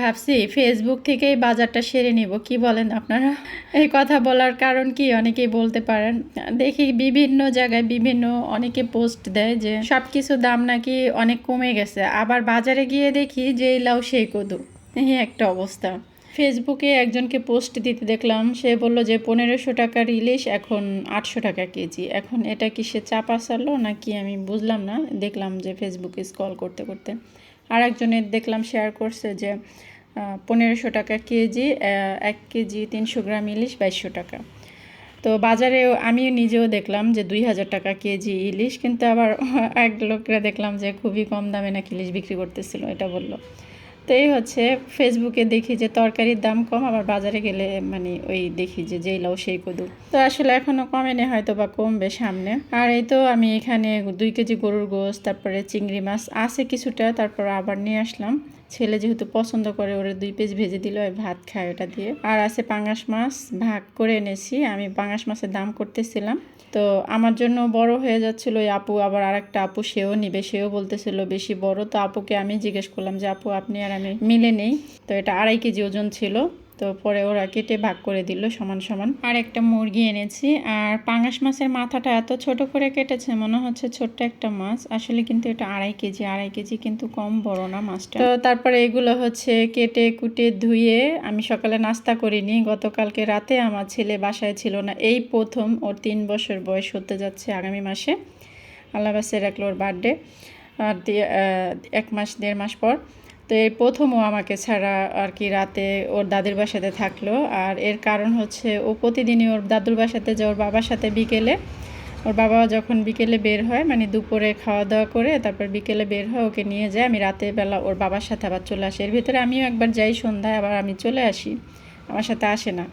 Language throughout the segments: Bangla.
ভাবছি ফেসবুক থেকেই বাজারটা সেরে নিব, কি বলেন আপনারা? এই কথা বলার কারণ কি অনেকেই বলতে পারেন। দেখি বিভিন্ন জায়গায় বিভিন্ন অনেকে পোস্ট দেয় যে সব কিছু দাম নাকি অনেক কমে গেছে, আবার বাজারে গিয়ে দেখি যে লাউ সেই কদু। এই একটা অবস্থা। ফেসবুকে একজনকে পোস্ট দিতে দেখলাম, সে বলল যে পনেরোশো টাকার ইলিশ, এখন আটশো টাকা কেজি। এখন এটা কি সে চাপা সারলো নাকি আমি বুঝলাম না, দেখলাম যে ফেসবুকে স্কল করতে করতে। আর একজনের দেখলাম শেয়ার করছে যে পনেরোশো টাকা কেজি এক কেজি তিনশো গ্রাম ইলিশ বাইশশো টাকা। তো বাজারে আমি নিজেও দেখলাম যে দুই হাজার টাকা কেজি ইলিশ, কিন্তু আবার এক লোকরা দেখলাম যে খুবই কম দামে নাকি ইলিশ বিক্রি করতেছিল, এটা বলল। তো এই হচ্ছে। ফেসবুকে দেখি যে তরকারির দাম কম, আবার বাজারে গেলে মানে ওই দেখি যে যেই লাউ সেই কদু। তো আসলে এখনও কমেনি হয়তো বা কমবে সামনে। আর এই তো আমি এখানে দুই কেজি গরুর গোস তারপরে চিংড়ি মাছ, আছে কিছুটা, তারপর আবার নিয়ে আসলাম। ছেলে যেহেতু পছন্দ করে, ওরা দুই পেজ ভেজে দিল ভাত খায় ওটা দিয়ে। আর আছে পাঙাশ মাছ, ভাগ করে এনেছি। আমি পাঙাশ মাছের দাম করতেছিলাম। তো আমার জন্য বড় হয়ে যাচ্ছিল ওই আপু, আবার আর একটা আপু, সেও নিবে, সেও বলতেছিল, বেশি বড়। তো আপুকে আমি জিজ্ঞেস করলাম যে, আপু, আপনি আর আমি মিলে নেই। তো এটা আড়াই কেজি ওজন ছিল। তো পরে ওরা কেটে ভাগ করে দিল সমান সমান। আর একটা মুরগি এনেছি। আর পাঙাশ মাছের মাথাটা এত ছোট করে কেটেছে, মনে হচ্ছে ছোট্ট একটা মাছ। আসলে কিন্তু এটা আড়াই কেজি আড়াই কেজি কিন্তু কম বড় না মাছটা। তো তারপরে এগুলো হচ্ছে কেটে কুটে ধুয়ে আমি সকালে নাস্তা করিনি। গতকালকে রাতে আমার ছেলে বাসায় ছিল না। এই প্রথম ওর তিন বছর বয়স হতে যাচ্ছে আগামী মাসে। আল্লাহ বাসে রাখল ওর বার্থডে আর এক মাস, দেড় মাস পর। তো এই প্রথমও আমাকে ছাড়া আর কি রাতে ওর দাদির বাসাতে থাকল। আর এর কারণ হচ্ছে ও প্রতিদিনই ওর দাদুর বাসাতে যে ওর বাবার সাথে বিকেলে। ওর বাবা যখন বিকেলে বের হয় মানে দুপুরে খাওয়া দাওয়া করে, তারপর বিকেলে বের হয়, ওকে নিয়ে যায়। আমি রাতের বেলা ওর বাবার সাথে আবার চলে আসি। এর ভিতরে আমিও একবার যাই সন্ধ্যায়, আবার আমি চলে আসি। আমার সাথে আসে না।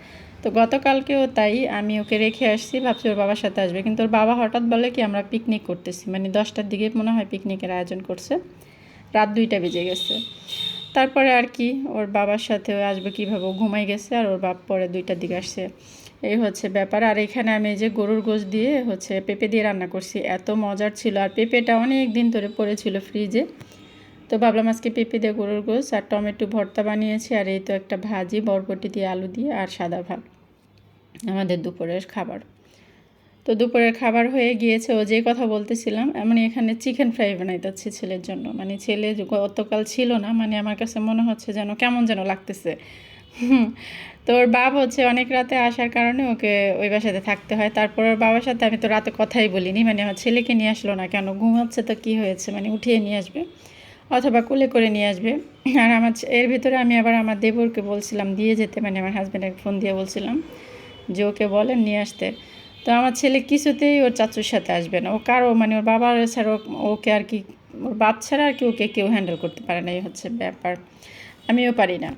তো গতকালকেও তাই আমি ওকে রেখে আসছি, ভাবছি ওর বাবার সাথে আসবে। কিন্তু ওর বাবা হঠাৎ বলে কি, আমরা পিকনিক করতেছি। মানে দশটার দিকে মনে হয় পিকনিকের আয়োজন করছে। রাত দুইটা বেজে গেছে। তারপরে আর কি, ওর বাবার সাথে আসবে কীভাবে, ও ঘুমাই গেছে আর ওর বাপ পরে দুইটার দিকে আসছে। এই হচ্ছে ব্যাপার। আর এখানে আমি যে গরুর গোশ দিয়ে হচ্ছে পেঁপে দিয়ে রান্না করছি, এত মজার ছিল। আর পেঁপেটা অনেক দিন ধরে পড়েছিল ফ্রিজে। তো ভাবলাম আজকে পেঁপে দিয়ে গরুর গোশ আর টমেটো ভর্তা বানিয়েছি আর এই তো একটা ভাজি, বরবটি দিয়ে আলু দিয়ে আর সাদা ভাত। আমাদের দুপুরের খাবার। তো দুপুরের খাবার হয়ে গিয়েছে, ও যে কথা বলতেছিলাম মানে এখানে চিকেন ফ্রাই বানাইতেছি ছেলের জন্য। মানে ছেলে গতকাল ছিল না মানে আমার কাছে মনে হচ্ছে যেন কেমন যেন লাগতেছে। তো ওর বাপ হচ্ছে অনেক রাতে আসার কারণে ওকে ওই বাসাতে থাকতে হয়। তারপর ওর বাবার সাথে আমি তো রাতে কথাই বলিনি মানে আমার ছেলেকে নিয়ে আসলো না কেন, ঘুমাচ্ছে তো কী হয়েছে মানে উঠিয়ে নিয়ে আসবে অথবা কুলে করে নিয়ে আসবে। আর আমার এর ভিতরে আমি আবার আমার দেবরকে বলছিলাম দিয়ে যেতে মানে আমার হাজব্যান্ডের ফোন দিয়ে বলছিলাম যে ওকে বলেন নিয়ে আসতে। তো আমার ছেলে কিছুতেই ওর চাচুর সাথে আসবে না। ও কারও মানে ওর বাবার ছাড়া ওকে আর কি ওর বাপ ছাড়া আর কি ওকে কেউ হ্যান্ডেল করতে পারে না, এই হচ্ছে ব্যাপার। আমিও পারি না।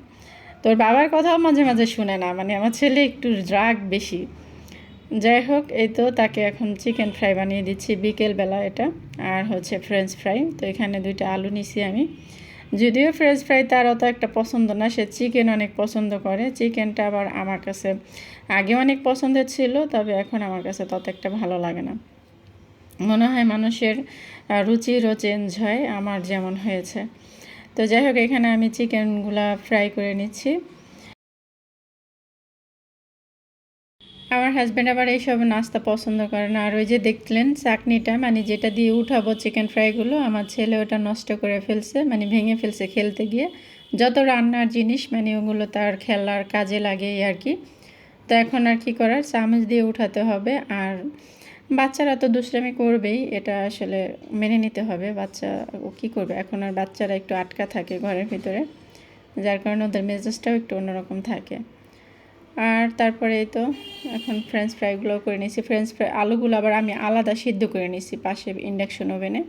তো ওর বাবার কথাও মাঝে মাঝে শুনে না মানে আমার ছেলে একটু রাগ বেশি। যাই হোক, এই তো তাকে এখন চিকেন ফ্রাই বানিয়ে দিচ্ছি, বিকেলবেলা এটা। আর হচ্ছে ফ্রেঞ্চ ফ্রাই তো এখানে দুইটা আলু নিছি আমি। যদিও ফ্রেঞ্চ ফ্রাই তার অত একটা পছন্দ না, সে চিকেন অনেক পছন্দ করে। চিকেনটা আবার আমার কাছে আগে অনেক পছন্দের ছিল, তবে এখন আমার কাছে তত একটা ভালো লাগে না। মনে হয় মানুষের রুচিরও চেঞ্জ হয়, আমার যেমন হয়েছে। তো যাই হোক, এখানে আমি চিকেনগুলা ফ্রাই করে নিচ্ছি। আমার হাজব্যান্ড আবার এইসব নাস্তা পছন্দ করে না। আর ওই যে দেখলেন চাকনিটা মানে যেটা দিয়ে উঠাবো চিকেন ফ্রাইগুলো আমার ছেলে ওটা নষ্ট করে ফেলছে মানে ভেঙে ফেলছে খেলতে গিয়ে। যত রান্নার জিনিস মানে ওগুলো তার খেলার কাজে লাগে আর কি। তো এখন আর কি করার, চামচ দিয়ে উঠাতে হবে। আর বাচ্চারা তো দুষ্টামি করবেই, এটা আসলে মেনে নিতে হবে। বাচ্চা ও কী করবে? এখন আর বাচ্চারা একটু আটকা থাকে ঘরের ভিতরে, যার কারণে ওদের মেজাজটাও একটু অন্যরকম থাকে। আর তারপরে তো এখন ফ্রেঞ্চ ফ্রাইগুলো করে নিয়েছি। ফ্রেঞ্চ ফ্রাই আলুগুলো আবার আমি আলাদা সিদ্ধ করে নিয়েছি পাশে ইন্ডাকশন ওভেনে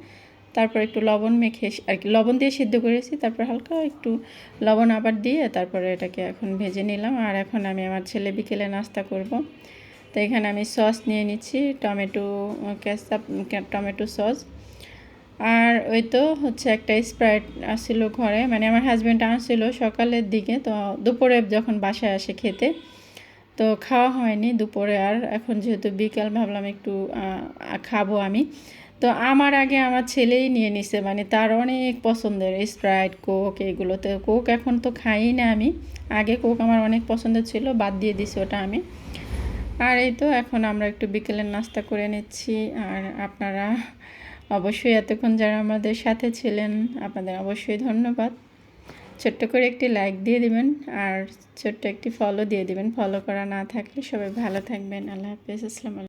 তারপর একটু লবণ মেখে আর কি, লবণ দিয়ে সিদ্ধ করেছি, তারপর হালকা একটু লবণ আবার দিয়ে তারপরে এটাকে এখন ভেজে নিলাম। আর এখন আমি আমার ছেলে বিকেলে নাস্তা করব। তো এখানে আমি সস নিয়ে নিচ্ছি, টমেটো ক্যাসাপ টমেটো সস আর ওই তো হচ্ছে একটা স্প্রাইট আসছিল ঘরে মানে আমার হাজব্যান্ড আনছিল সকালের দিকে, তো দুপুরে যখন বাসায় আসে খেতে তো খাওয়া হয়নি দুপুরে আর এখন যেহেতু বিকাল ভাবলাম একটু খাব আমি। তো আমার আগে আমার ছেলেই নিয়ে নিছে মানে তার অনেক পছন্দের স্প্রাইট কোক এগুলো। তো কোক এখন তো খাই না আমি। আগে কোক আমার অনেক পছন্দের ছিল, বাদ দিয়ে দিছি ওটা আমি। আর এই তো এখন আমরা একটু বিকেলের নাস্তা করে নিচ্ছি। আর আপনারা অবশ্যই এতক্ষণ যারা আমাদের সাথে ছিলেন, আপনাদের অবশ্যই ধন্যবাদ। ছোট্ট করে একটি লাইক দিয়ে দিবেন আর ছোট্ট একটি ফলো দিয়ে দিবেন। ফলো করা না থাকলে সবাই ভালো থাকবেন। আল্লাহ হাফিজ। আসসালামু